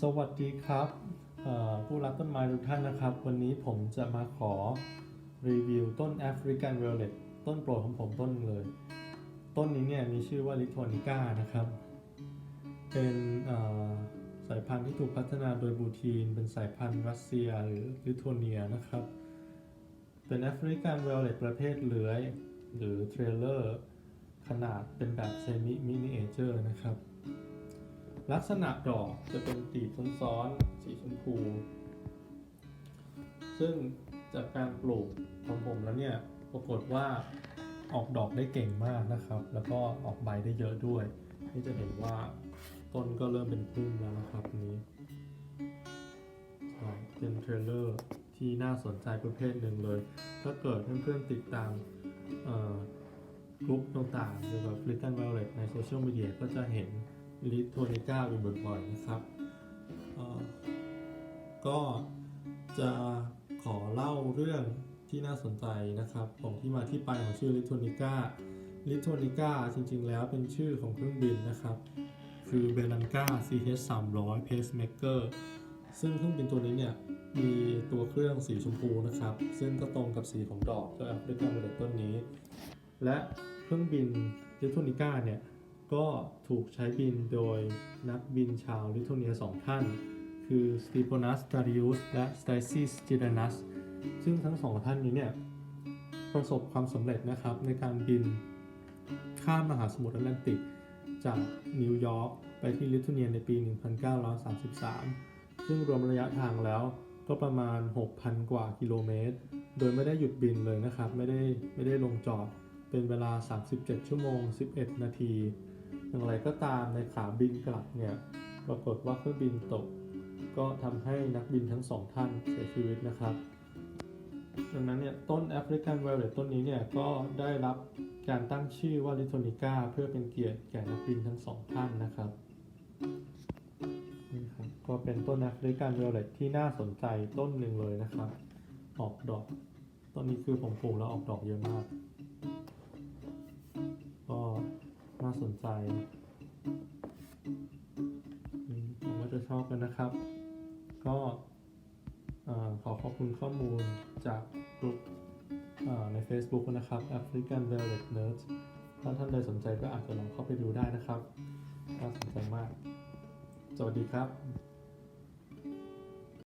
สวัสดีครับผู้รักต้นไม้ทุกท่านนะครับ วันนี้ผมจะมาขอรีวิวต้น African Violet ต้นโปรดของผมต้นเลย ต้นนี้เนี่ยมีชื่อว่า l i t h o n i c a นะครับ เป็นสายพันธุ์ที่ถูกพัฒนาโดยบูทีน เป็นสายพันธุ์รัสเซียหรือลิทัวเนียนะครับ เป็น African Violet ประเภทเลื้อย หรือเทรลเลอร์ขนาดเป็นแบบเซมิมินิเอเจอร์นะครับ ลักษณะดอกจะเป็นตีบซ้อนๆสีชมพู ซึ่งจากการปลูกของผมแล้วเนี่ยปรากฏว่าออกดอกได้เก่งมากนะครับ แล้วก็ออกใบได้เยอะด้วยนี่จะเห็นว่าต้นก็เริ่มเป็นพุ่มแล้วนะครับนี้เป็นเทรลเลอร์ที่น่าสนใจประเภทหนึ่งเลย ถ้าเกิดเพื่อนๆติดตามอ่อกลุ่มต่างๆเกี่ยวกับ f l i c k a n Violet ในโซเชียลมีเดียก็จะเห็น ลิโทนิก้าอยู่บ่อยๆนะครับ ก็จะขอเล่าเรื่องที่น่าสนใจนะครับของที่มาที่ไปของชื่อลิโทนิก้าลิโทนิก้าจริงๆ แล้วเป็นชื่อของเครื่องบินนะครับ คือเบลันกา CH 300 Pacemaker ซึ่งเครื่องบินตัวนี้เนี่ยมีตัวเครื่องสีชมพูนะครับ ซึ่งก็ตรงกับสีของดอกตัวแอฟริกันเมล็ดต้นนี้ และเครื่องบินลิโทนิก้าเนี่ย ก็ถูกใช้บินโดยนักบินชาวลิทัวเนียสองท่าน คือสตีโ a นัสดาริอุสและสไตซิสจิดานัส ซึ่งทั้งสองท่านนี้เนี่ยประสบความสำเร็จนะครับในการบินข้ามมหาสมุทรแอตแลนติก จากนิวยอร์กไปที่ลิทัวเนียในปี 1933 ซึ่งรวมระยะทางแล้วก็ประมาณ 6,000 กว่ากิโลเมตร โดยไม่ได้หยุดบินเลยนะครับ ไม่ได้ไม่ได้ลงจอด เป็นเวลา 37 ชั่วโมง 11 นาที อย่างไรก็ตามในขาบินกลับเนี่ยปรากฏว่าเครื่องบินตก ก็ทำให้นักบินทั้งสองท่านเสียชีวิตนะครับดังนั้นเนี่ยต้น African Violet ต้นนี้เนี่ยก็ได้รับการตั้งชื่อว่า l i t h o n i c a เพื่อเป็นเกียรติแก่นักบินทั้งสองท่านนะครับนี่ครับก็เป็นต้น African Violet ที่น่าสนใจต้นหนึ่งเลยนะครับ ออกดอกต้นนี้คือผมปลูกแล้วออกดอกเยอะมาก สนใจผมว่าจะชอบกันนะครับ ก็ขอขอบคุณข้อมูลจากกลุ่มใน Facebook นะครับ African Violet Nerds ถ้าท่านใดสนใจก็อาจจะลองเข้าไปดูได้นะครับ น่าสนใจมาก สวัสดีครับ